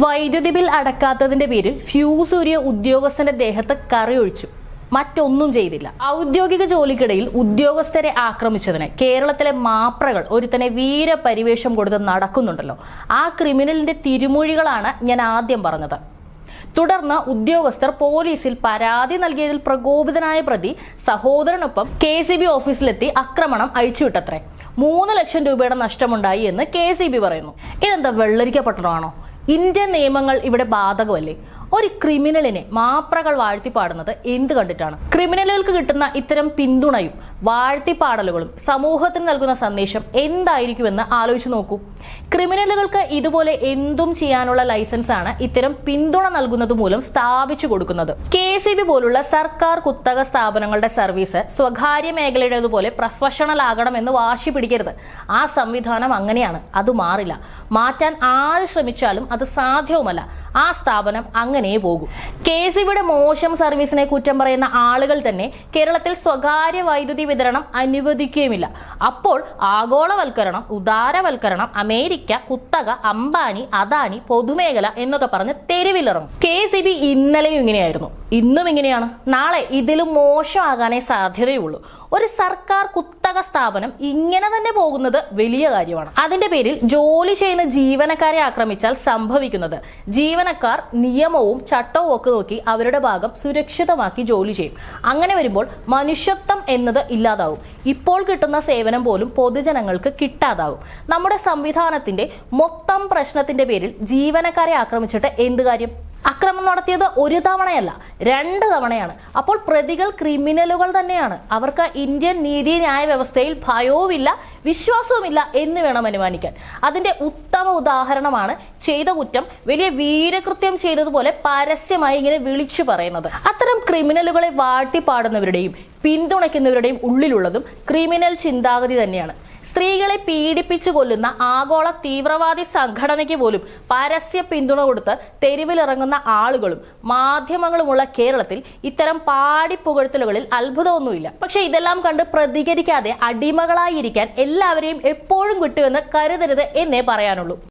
വൈദ്യുതി ബിൽ അടക്കാത്തതിന്റെ പേരിൽ ഫ്യൂസ് ഊരിയ ഉദ്യോഗസ്ഥന്റെ ദേഹത്ത് കറി ഒഴിച്ചു. മറ്റൊന്നും ചെയ്തില്ല. ഔദ്യോഗിക ജോലിക്കിടയിൽ ഉദ്യോഗസ്ഥരെ ആക്രമിച്ചതിന് കേരളത്തിലെ മാപ്രകൾ ഒരുത്തനെ വീരപരിവേഷം കൊടുത്ത് നടക്കുന്നുണ്ടല്ലോ. ആ ക്രിമിനലിന്റെ തിരുമൊഴികളാണ് ഞാൻ ആദ്യം പറഞ്ഞത്. തുടർന്ന് ഉദ്യോഗസ്ഥർ പോലീസിൽ പരാതി നൽകിയതിൽ പ്രകോപിതനായ പ്രതി സഹോദരനൊപ്പം കെ സി ബി ഓഫീസിലെത്തി ആക്രമണം അഴിച്ചുവിട്ടത്രേ. മൂന്ന് ലക്ഷം രൂപയുടെ നഷ്ടമുണ്ടായി എന്ന് കെ സി ബി പറയുന്നു. ഇതെന്താ വെള്ളരിക്ക പട്ടണമാണോ? ഇന്ത്യൻ നിയമങ്ങൾ ഇവിടെ ബാധകമല്ലേ? ഒരു ക്രിമിനലിനെ മാപ്രകൾ വാഴ്ത്തി പാടുന്നത് എന്ത് കണ്ടിട്ടാണ്? ക്രിമിനലുകൾക്ക് കിട്ടുന്ന ഇത്തരം പിന്തുണയും വാഴ്ത്തിപ്പാടലുകളും സമൂഹത്തിന് നൽകുന്ന സന്ദേശം എന്തായിരിക്കുമെന്ന് ആലോചിച്ച് നോക്കൂ. ക്രിമിനലുകൾക്ക് ഇതുപോലെ എന്തും ചെയ്യാനുള്ള ലൈസൻസ് ആണ് ഇത്തരം പിന്തുണ നൽകുന്നത് മൂലം സ്ഥാപിച്ചു കൊടുക്കുന്നത്. കെ സി ബി പോലുള്ള സർക്കാർ കുത്തക സ്ഥാപനങ്ങളുടെ സർവീസ് സ്വകാര്യ മേഖലയുടേതുപോലെ പ്രൊഫഷണൽ ആകണമെന്ന് വാശി പിടിക്കരുത്. ആ സംവിധാനം അങ്ങനെയാണ്. അത് മാറില്ല. മാറ്റാൻ ആര് ശ്രമിച്ചാലും അത് സാധ്യവുമല്ല. ആ സ്ഥാപനം അങ്ങനെ പോകും. കെ സി ബിയുടെ മോശം സർവീസിനെ കുറ്റം പറയുന്ന ആളുകൾ തന്നെ കേരളത്തിൽ സ്വകാര്യ വൈദ്യുതി വിതരണം അനുവദിക്കുകയുമില്ല. അപ്പോൾ ആഗോളവൽക്കരണം ഉദാരവൽക്കരണം അമേരിക്ക കുത്തക അംബാനി അദാനി പൊതുമേഖല എന്നൊക്കെ പറഞ്ഞ് തെരുവിലിറങ്ങും. കെ സി ബി ഇന്നലെയും ഇങ്ങനെയായിരുന്നു. ഇന്നും ഇങ്ങനെയാണ്. നാളെ ഇതിലും മോശമാകാനേ സാധ്യതയുള്ളൂ. ഒരു സർക്കാർ കുത്തക സ്ഥാപനം ഇങ്ങനെ തന്നെ പോകുന്നത് വലിയ കാര്യമാണ്. അതിന്റെ പേരിൽ ജോലി ചെയ്യുന്ന ജീവനക്കാരെ ആക്രമിച്ചാൽ സംഭവിക്കുന്നത്. ജീവനക്കാർ നിയമവും ചട്ടവും ഒക്കെ നോക്കി അവരുടെ ഭാഗം സുരക്ഷിതമാക്കി ജോലി ചെയ്യും. അങ്ങനെ വരുമ്പോൾ മനുഷ്യത്വം എന്നത് ഇല്ലാതാവും. ഇപ്പോൾ കിട്ടുന്ന സേവനം പോലും പൊതുജനങ്ങൾക്ക് കിട്ടാതാവും നമ്മുടെ സംവിധാനത്തിന്റെ മൊത്തം പ്രശ്നത്തിന്റെ പേരിൽ ജീവനക്കാരെ ആക്രമിച്ചിട്ട് എന്ത് കാര്യം? അക്രമം നടത്തിയത് ഒരു തവണയല്ല രണ്ട് തവണയാണ്. അപ്പോൾ പ്രതികൾ ക്രിമിനലുകൾ തന്നെയാണ്. അവർക്ക് ഇന്ത്യൻ നീതി ന്യായ വ്യവസ്ഥയിൽ ഭയവുമില്ല വിശ്വാസവുമില്ല എന്ന് വേണം അനുമാനിക്കാൻ. അതിന്റെ ഉത്തമ ഉദാഹരണമാണ് ചെയ്ത കുറ്റം. വലിയ വീരകൃത്യം ചെയ്തതുപോലെ പരസ്യമായി ഇങ്ങനെ വിളിച്ചു പറയുന്നത്. അത്തരം ക്രിമിനലുകളെ വാഴ്ത്തിപ്പാടുന്നവരുടെയും പിന്തുണയ്ക്കുന്നവരുടെയും ഉള്ളിലുള്ളതും ക്രിമിനൽ ചിന്താഗതി തന്നെയാണ്. സ്ത്രീകളെ പീഡിപ്പിച്ചു കൊല്ലുന്ന ആഗോള തീവ്രവാദി സംഘടനയ്ക്ക് പോലും പരസ്യ പിന്തുണ കൊടുത്ത് തെരുവിലിറങ്ങുന്ന ആളുകളും മാധ്യമങ്ങളുമുള്ള കേരളത്തിൽ ഇത്തരം പാടി പുകഴ്ത്തലുകളിൽ അത്ഭുതമൊന്നുമില്ല. പക്ഷെ ഇതെല്ലാം കണ്ട് പ്രതികരിക്കാതെ അടിമകളായിരിക്കാൻ എല്ലാവരെയും എപ്പോഴും കിട്ടുമെന്ന് കരുതരുത് എന്നേ പറയാനുള്ളൂ.